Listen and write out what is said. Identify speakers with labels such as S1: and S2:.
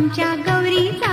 S1: आमच्या गौरीचा